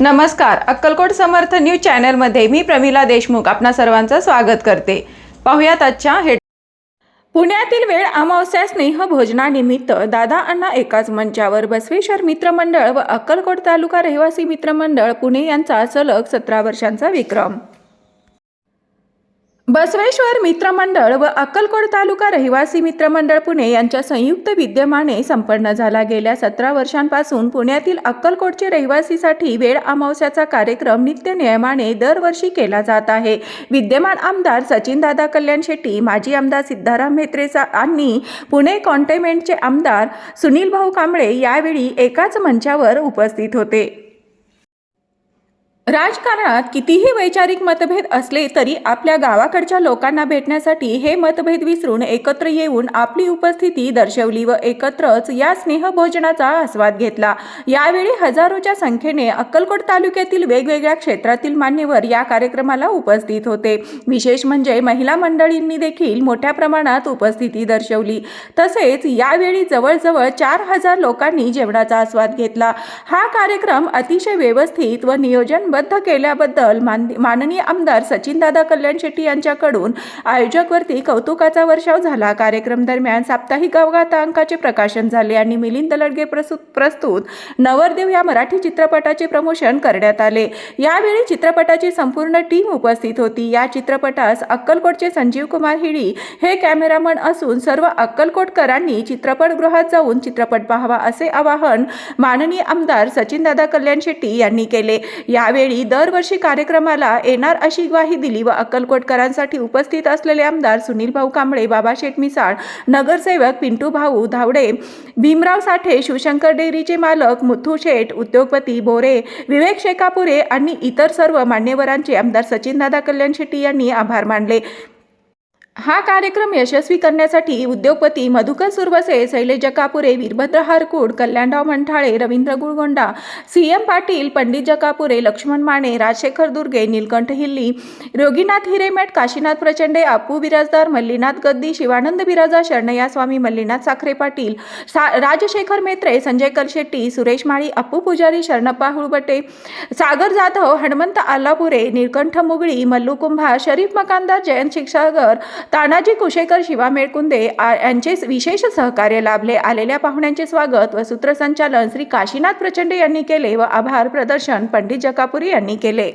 नमस्कार. अक्कलकोट समर्थ न्यूज चॅनलमध्ये मी प्रमिला देशमुख आपणा सर्वांचं स्वागत करते. पाहुयात आजच्या हेड पुण्यातील वेळ अमावस्या स्नेह भोजनानिमित्त दादा अण्णा एकाच मंचावर बसवेश्वर मित्रमंडळ व अक्कलकोट तालुका रहिवासी मित्रमंडळ पुणे यांचा सलग सतरा वर्षांचा विक्रम. बसवेश्वर मित्रमंडळ व अक्कलकोट तालुका रहिवासी मित्रमंडळ पुणे यांच्या संयुक्त विद्यमाने संपन्न झाला. गेल्या सतरा वर्षांपासून पुण्यातील अक्कलकोटचे रहिवासीसाठी वेळ अमावस्याचा कार्यक्रम नित्य नियमाने दरवर्षी केला जात आहे. विद्यमान आमदार सचिनदादा कल्याण शेट्टी माजी आमदार सिद्धाराम म्हेत्रेचा आणि पुणे कॉन्टेमेंटचे आमदार सुनील भाऊ कांबळे यावेळी एकाच मंचावर उपस्थित होते. राजकारणात कितीही वैचारिक मतभेद असले तरी आपल्या गावाकडच्या लोकांना भेटण्यासाठी हे मतभेद विसरून एकत्र येऊन आपली उपस्थिती दर्शवली व एकत्रच या स्नेहभोजनाचा आस्वाद घेतला. यावेळी हजारोच्या संख्येने अक्कलकोट तालुक्यातील वेगवेगळ्या क्षेत्रातील मान्यवर या कार्यक्रमाला उपस्थित होते. विशेष म्हणजे महिला मंडळींनी देखील मोठ्या प्रमाणात उपस्थिती दर्शवली. तसेच यावेळी जवळजवळ चार हजार लोकांनी जेवणाचा आस्वाद घेतला. हा कार्यक्रम अतिशय व्यवस्थित व नियोजन नियोजनबद्ध केल्याबद्दल मान माननीय आमदार सचिनदादा कल्याण शेट्टी यांच्याकडून आयोजकवरती कौतुकाचा वर्षाव झाला. कार्यक्रम दरम्यान साप्ताहिक गावगाथा अंकाचे प्रकाशन झाले आणि मिलिंद लडगे प्रस्तुत प्रस्तुत नवरदेव या मराठी चित्रपटाचे प्रमोशन करण्यात आले. यावेळी चित्रपटाची संपूर्ण टीम उपस्थित होती. या चित्रपटास अक्कलकोटचे संजीव कुमार हिडी हे कॅमेरामन असून सर्व अक्कलकोटकरांनी चित्रपटगृहात जाऊन चित्रपट पाहावा असे आवाहन माननीय आमदार सचिनदादा कल्याण शेट्टी यांनी केले. यावेळी दरवर्षी कार्यक्रमाला येणार अशी ग्वाही दिली व अक्कलकोटकरांसाठी उपस्थित असलेले आमदार सुनील भाऊ कांबळे बाबा शेठ मिसाळ नगरसेवक पिंटू भाऊ धावडे भीमराव साठे शिवशंकर डेअरीचे मालक मुथू शेठ उद्योगपती बोरे विवेक शेकापुरे आणि इतर सर्व मान्यवरांचे आमदार सचिनदादा कल्याण शेट्टी यांनी आभार मानले. हा कार्यक्रम यशस्वी करण्यासाठी उद्योगपती मधुकर सुरवसे शैलेजा जकापुरे वीरभद्र हारकूड कल्याणराव मंठाळे रवींद्र गुळगोंडा सी एम पाटील पंडित जकापुरे लक्ष्मण माने राजशेखर दुर्गे नीलकंठ हिल्ली योगीनाथ हिरेमेट काशीनाथ प्रचंडे अप्पू बिराजदार मल्लीनाथ गद्दी शिवानंद बिराजा शरणया स्वामी मल्लीनाथ साखरे पाटील सा राजशेखर मेत्रे संजय कलशेट्टी सुरेश माळी अप्पू पुजारी शरणप्पा हुळबटे सागर जाधव हनुमंत आल्लापुरे नीलकंठ मुगळी मल्लू कुंभा शरीफ मकानदार जयंत शिक्षागर तानाजी कुशेकर शिवा मेळकुंदे यांचे विशेष सहकार्य लाभले. आलेल्या पाहुण्यांचे स्वागत व सूत्रसंचालन श्री काशीनाथ प्रचंड यांनी केले व आभार प्रदर्शन पंडित जकापुरी यांनी केले.